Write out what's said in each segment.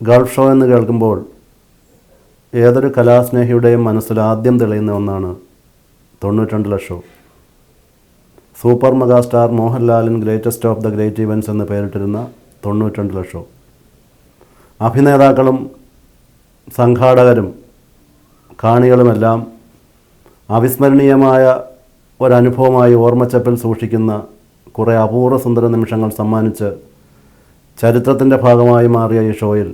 Gulf show എന്ന് കേൾക്കുമ്പോൾ ഏതൊരു കലാസ്നേഹിയുടെയും മനസ്സിൽ ആദ്യം തെളിയുന്ന ഒന്നാണ് തൊണ്ണൂറ്റിരണ്ട് ലക്ഷം. Super megastar മോഹൻലാലിൻ greatest of the great events എന്ന് പേരിട്ടിരുന്ന തൊണ്ണൂറ്റിരണ്ട് ലക്ഷം. അഭിനേതാക്കളും സംഘാടകരും കാണികളുമെല്ലാം അവിസ്മരണീയമായ ഒരനുഭവമായി ഓർമ്മച്ചപ്പിൽ സൂക്ഷിക്കുന്ന കുറേ അപൂർവ സുന്ദര നിമിഷങ്ങൾ സമ്മാനിച്ച് ചരിത്രത്തിന്റെ ഭാഗമായി മാറിയ ഈ ഷോയിൽ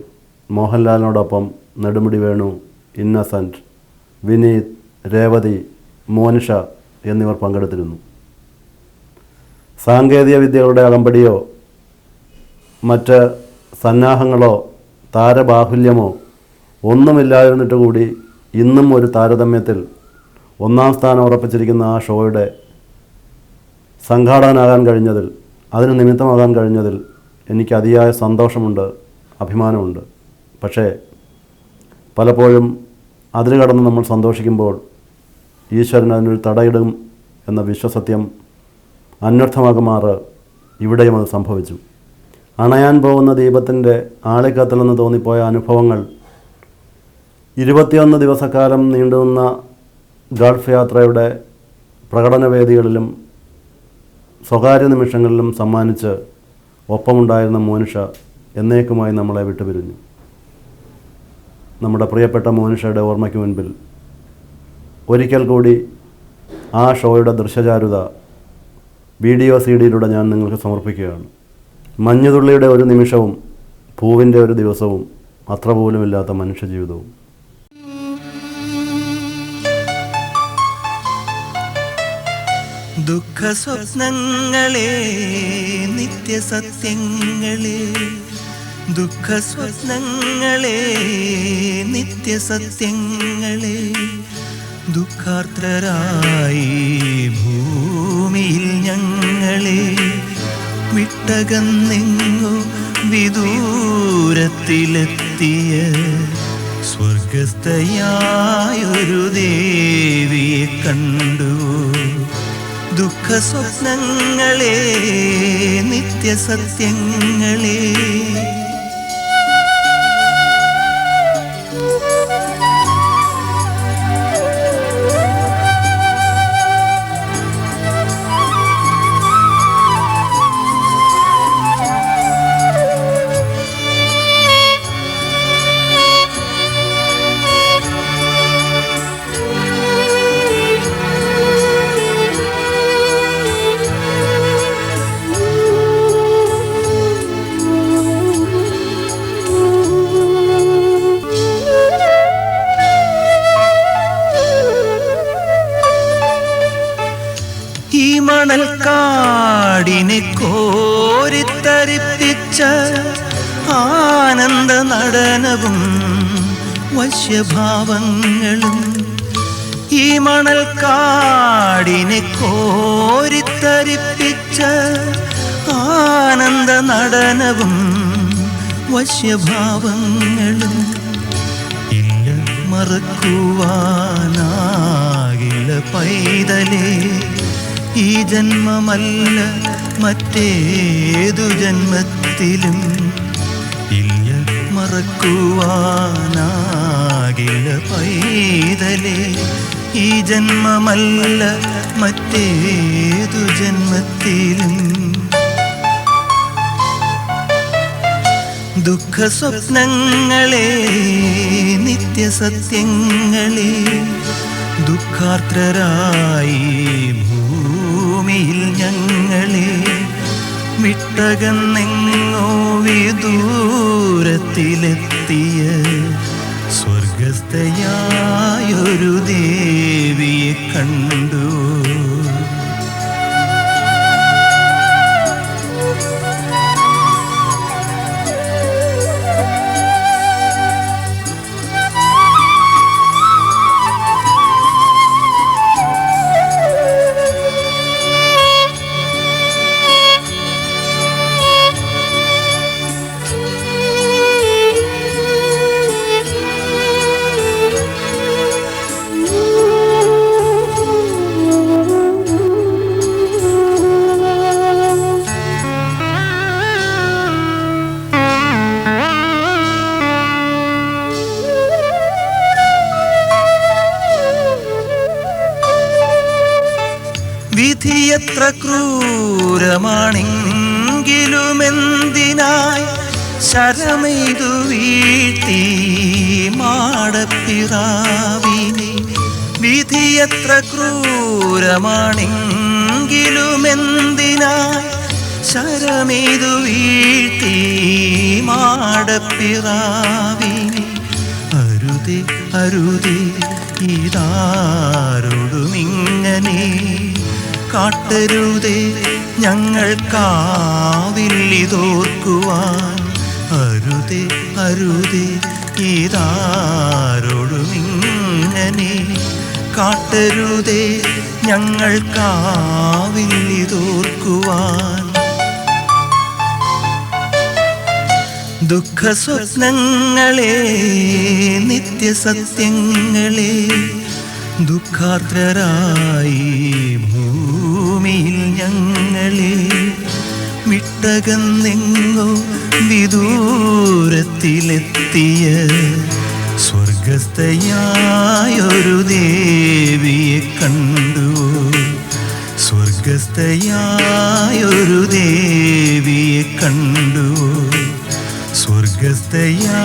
മോഹൻലാലിനോടൊപ്പം നെടുമുടി വേണു ഇന്നസെന്റ് വിനീത് രേവതി മോനിഷ എന്നിവർ പങ്കെടുത്തിരുന്നു. സാങ്കേതിക വിദ്യകളുടെ അകമ്പടിയോ മറ്റ് സന്നാഹങ്ങളോ താരബാഹുല്യമോ ഒന്നുമില്ലായിരുന്നിട്ട് കൂടി ഇന്നും ഒരു താരതമ്യത്തിൽ ഒന്നാം സ്ഥാനം ഉറപ്പിച്ചിരിക്കുന്ന ആ ഷോയുടെ സംഘാടകനാകാൻ കഴിഞ്ഞതിൽ അതിന് നിമിത്തമാകാൻ കഴിഞ്ഞതിൽ എനിക്ക് അതിയായ സന്തോഷമുണ്ട് അഭിമാനമുണ്ട്. പക്ഷേ പലപ്പോഴും അതിന് കടന്ന് നമ്മൾ സന്തോഷിക്കുമ്പോൾ ഈശ്വരൻ അതിനൊരു തടയിടും എന്ന വിശ്വസത്യം അന്വർത്ഥമാകുമാറ് ഇവിടെയും അത് സംഭവിച്ചു. അണയാൻ പോകുന്ന ദീപത്തിന്റെ ആളിക്കത്തിലെന്ന് തോന്നിപ്പോയ അനുഭവങ്ങൾ ഇരുപത്തിയൊന്ന് ദിവസക്കാലം നീണ്ടുനിന്ന ഗൾഫ് യാത്രയുടെ പ്രകടനവേദികളിലും സ്വകാര്യ നിമിഷങ്ങളിലും സമ്മാനിച്ച് ഒപ്പമുണ്ടായിരുന്ന മോനിഷ എന്നേക്കുമായി നമ്മളെ വിട്ടുപിരിഞ്ഞു. നമ്മുടെ പ്രിയപ്പെട്ട മോനിഷയുടെ ഓർമ്മയ്ക്ക് മുൻപിൽ ഒരിക്കൽ കൂടി ആ ഷോയുടെ ദൃശ്യചാരുത വീഡിയോ സി ഡിയിലൂടെ ഞാൻ നിങ്ങൾക്ക് സമർപ്പിക്കുകയാണ്. മഞ്ഞുതുള്ളിയുടെ ഒരു നിമിഷവും പൂവിന്റെ ഒരു ദിവസവും അത്ര പോലുമില്ലാത്ത മനുഷ്യജീവിതവും. ദുഃഖ സ്വപ്നങ്ങളെ നിത്യസത്യങ്ങളെ ദുഃഖ സ്വപ്നങ്ങളെ നിത്യസത്യങ്ങളെ ദുഃഖാർത്രരായി ഭൂമിയിൽ ഞങ്ങളെ വിട്ടകന്നെങ്ങു വിദൂരത്തിലെത്തിയ സ്വർഗസ്ഥയായൊരു ദേവിയെ കണ്ടു. ദുഃഖ സ്വപ്നങ്ങളെ നിത്യസത്യങ്ങളെ ഈ മണൽ കാടിനെ കോരിത്തരിപ്പിച്ച ആനന്ദ നടനവും വശ്യഭാവങ്ങളും ഈ മണൽ കാടിനെ കോരിത്തരിപ്പിച്ച ആനന്ദ നടനവും വശ്യഭാവങ്ങളും ഇല്ല മറക്കുവാനാകില്ല പൈതലേ. ഈ ജന്മമല്ല മറ്റേതു ജന്മത്തിലും. ഇല്ല. മറക്കുവാനാകില്ല പൈതലേ. ഈ ജന്മമല്ല മറ്റേതു ജന്മത്തിലും. ദുഃഖ സ്വപ്നങ്ങളെ നിത്യസത്യങ്ങളെ ദുഃഖാർത്രരായി വിട്ടകന്നെങ്ങോ വിദൂരത്തിലെത്തിയ സ്വർഗസ്ഥയായൊരു ദേവിയെ കണ്ടു. വിധിയത്ര ക്രൂരമാണെങ്കിലുമെന്തിനായി ശരമെയ്തു വീഴ്ത്തി മാടപ്പിറാവിനെ വിധി എത്ര ക്രൂരമാണെങ്കിലുമെന്തിനായി ശരമെയ്തു വീഴ്ത്തി മാടപ്പിറാവിനെ അരുതി അരുതി ഇതാരോടുമിങ്ങനെ കാട്ടരുതേ ഞങ്ങൾ കാവില്ലിതോർക്കുവാൻ അരുതേ അരുതേ ഇതാരോടുമിങ്ങനെ. കാട്ടരുതേ ഞങ്ങൾ ഞങ്ങൾക്കാവില്ലിതോർക്കുവാൻ ദുഃഖസ്വപ്നങ്ങളെ നിത്യസത്യങ്ങളെ ദുഃഖാർദ്രരായി ഭൂമിയിൽ ഞങ്ങളെ വിട്ടകന്നെങ്ങോ വിദൂരത്തിലെത്തിയ സ്വർഗസ്ഥയായൊരു ദേവിയെ കണ്ടു സ്വർഗസ്ഥയായൊരു ദേവിയെ കണ്ടു സ്വർഗസ്ഥയായൊരു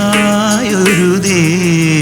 ദേവിയെ